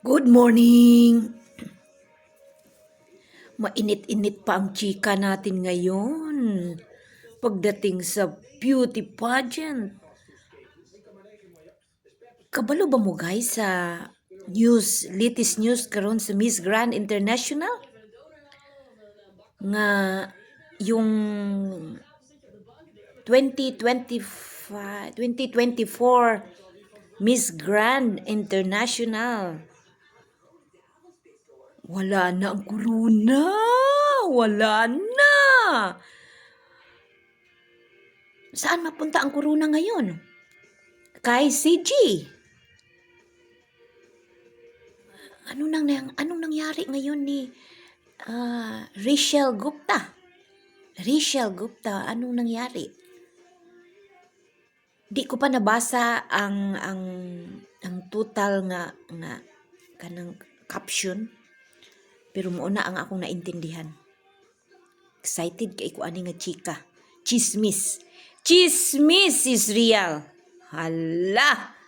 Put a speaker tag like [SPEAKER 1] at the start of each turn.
[SPEAKER 1] Good morning! Mainit-init pa ang chika natin ngayon. Pagdating sa beauty pageant. Kabalo ba mo guys sa news, latest news karon sa Miss Grand International? Nga yung 2025, 2024 Miss Grand International wala na ang corona. Wala na. Saan mapunta ang corona ngayon? Kay CG. Ano nang anong nangyari ngayon ni ah, Rachel Gupta? Rachel Gupta, anong nangyari? Di ko pa nabasa ang ang ang total nga nga kanang caption pero mo ang akong naintindihan. Excited kay ko ani nga chika. Chismis. Chismis is real. Hala!